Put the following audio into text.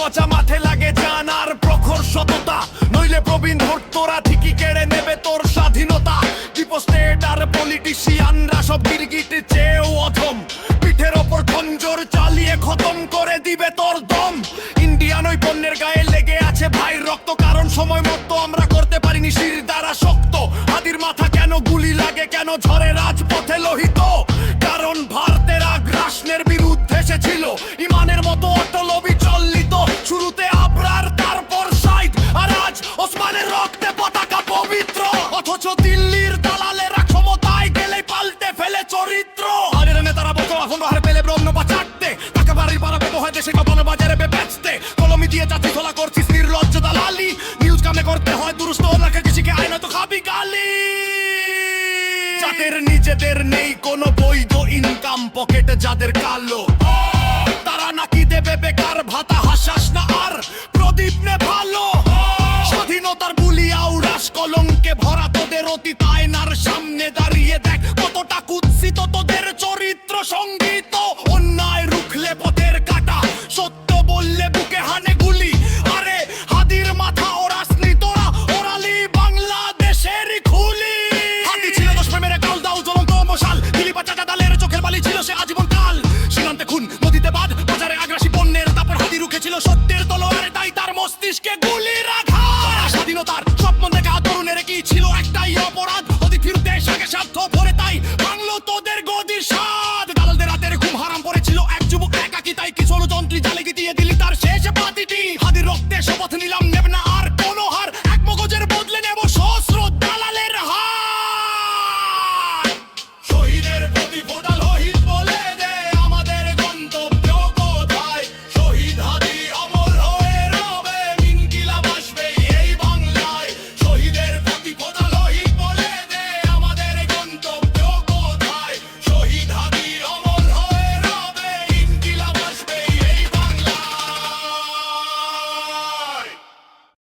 পচা মাঠে লাগে জান আর প্রখর সততা। নইলে প্রবীণ ভোট্টরা ঠিকই কেড়ে নেবে তোর স্বাধীনতা। ডিপো স্টেট আর পলিটিশিয়ানরা সব গিরগিট চেয়েও অধম। পিঠের ওপর খঞ্জর চালিয়ে খতম করে দিবে তোর দম। ইন্ডিয়ান ওই পণ্যের গায়ে লেগে আছে ভাই রক্ত, কারণ সময় মতো আমরা করতে পারিনি শির দ্বারা শক্ত। হাতির মাথা কেন গুলি লাগে, কেন ঝরে রাজপথে লোহিত? দিল্লির দালালেরা ক্ষমতায় গেলে পাল্টে ফেলে চরিত্র। নেতারা বাহারে পেলে ব্রহ্ম বাঁচাতে টাকা বাড়ির পাড়া ব্যবহার দেশে বাজারে বেচতে। কলমি দিয়ে জাতি তোলা করছিস নির্লজ্জ দালালি। নিউজ কামে করতে হয় দুরুস্ত ওনাকে কৃষিকে, আয় খাবি গালি যাদের নিজেদের নেই কোনো বৈধ ইনকাম পকেটে যাদের কালো। তারা নাকি দেবে বেকার, ভাতা হাসাস না আর প্রদীপ নে ভালো। উড়াস কলঙ্কে ভরা তোদের সামনে দাঁড়িয়ে দেখ, কতটা কুৎসিত তোদের চরিত্র সংগীত। অন্যায় রুখলে পথের কাটা, সত্য বললে বুকে হানে গুলি। আরে হাদির মাথা ওরাসনি তোরা ওরালি খুলি। হাতি ছিল দশ প্রেমের কাল দাও জ্বলন্ত মশাল। ডালের চোখের বালি ছিল সে আজীবন কাল। সীমান্তে খুন, নদীতে বাদ বাজারে আগ্রাসী পণ্যের তারপর হাতি রুখে ছিল সত্যের তলোয়ারে, তাই তার মস্তিষ্কে গুলি রাখা স্বাধীনতার স্বপ্ন দেখা তরুণের কি ছিল? একটাই অপরাধ।